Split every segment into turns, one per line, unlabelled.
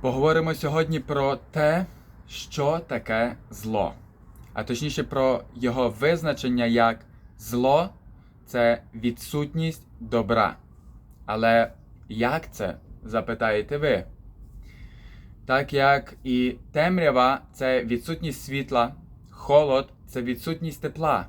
Поговоримо сьогодні про те, що таке зло, а точніше про його визначення як зло це відсутність добра. Але як це? запитаєте ви? Так як і темрява це відсутність світла, холод це відсутність тепла,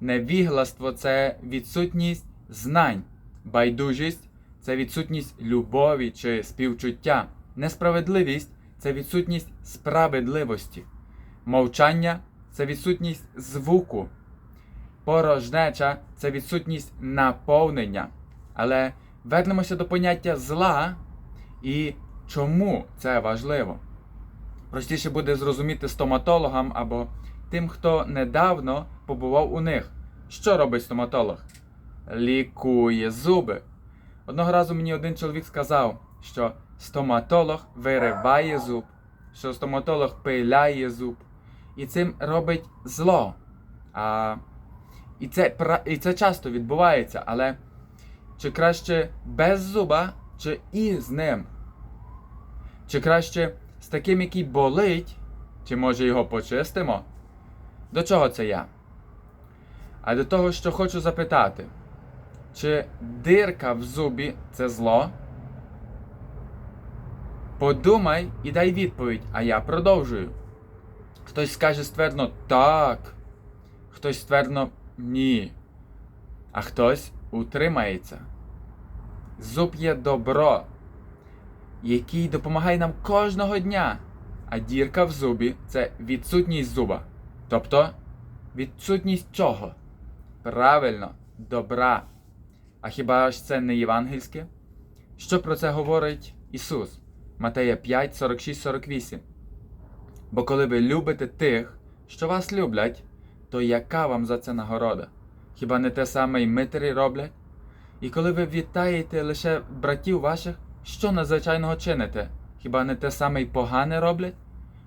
невігластво це відсутність знань, байдужість це відсутність любові чи співчуття, несправедливість це відсутність справедливості, мовчання це відсутність звуку, порожнеча це відсутність наповнення. Але вернемося до поняття зла і чому це важливо. Простіше буде зрозуміти стоматологам або тим, хто недавно побував у них. Що робить стоматолог? Лікує зуби. Одного разу мені один чоловік сказав, що стоматолог вириває зуб, що стоматолог пиляє зуб, і цим робить зло. А, і, це, і це часто відбувається, але чи краще без зуба, чи і з ним? Чи краще з таким, який болить, чи може його почистимо? До чого це я? А до того, що хочу запитати, чи дирка в зубі це зло? Подумай і дай відповідь, а я продовжую. Хтось скаже ствердно так, хтось ствердно ні, а хтось утримається. Зуб є добро, який допомагає нам кожного дня. А дірка в зубі це відсутність зуба. Тобто відсутність чого? Правильно, добра. А хіба ж це не євангельське? Що про це говорить Ісус? Матея 5, 46, 48. Бо коли ви любите тих, що вас люблять, то яка вам за це нагорода? Хіба не те саме й митарі роблять? І коли ви вітаєте лише братів ваших, що надзвичайного чините? Хіба не те саме й погане роблять?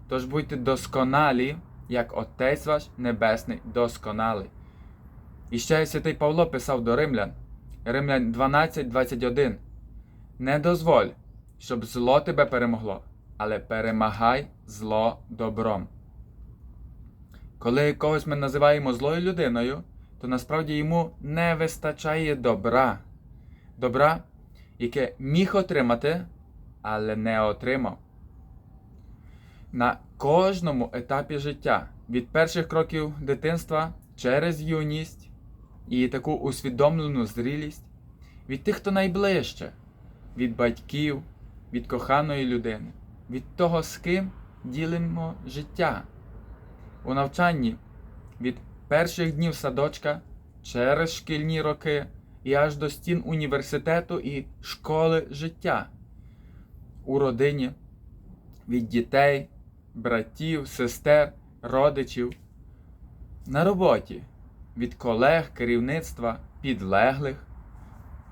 Тож будьте досконалі, як Отець ваш Небесний досконалий. І ще святий Павло писав до римлян, Римлян 12, 21. Не дозволь, щоб зло тебе перемогло, але перемагай зло добром. Коли когось ми називаємо злою людиною, то насправді йому не вистачає добра. Добра, яке міг отримати, але не отримав. На кожному етапі життя, від перших кроків дитинства через юність і таку усвідомлену зрілість, від тих, хто найближче, від батьків, від коханої людини, від того, з ким ділимо життя. У навчанні від перших днів садочка через шкільні роки і аж до стін університету і школи життя. У родині від дітей, братів, сестер, родичів. На роботі від колег, керівництва, підлеглих.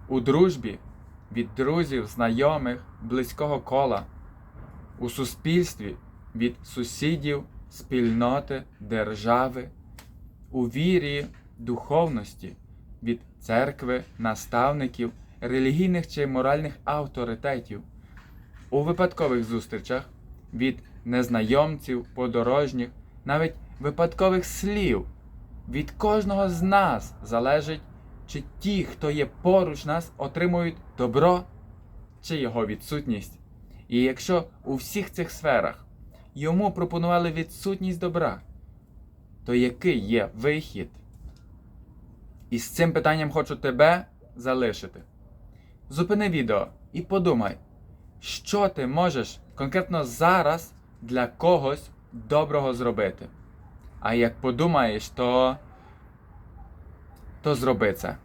У дружбі від друзів, знайомих, близького кола. У суспільстві від сусідів, спільноти, держави. У вірі, духовності від церкви, наставників, релігійних чи моральних авторитетів. У випадкових зустрічах від незнайомців, подорожніх, навіть випадкових слів. Від кожного з нас залежить, чи ті, хто є поруч нас, отримують добро чи його відсутність. І якщо у всіх цих сферах йому пропонували відсутність добра, то який є вихід? І з цим питанням хочу тебе залишити. Зупини відео і подумай, що ти можеш конкретно зараз для когось доброго зробити. А як подумаєш, то, то зроби це.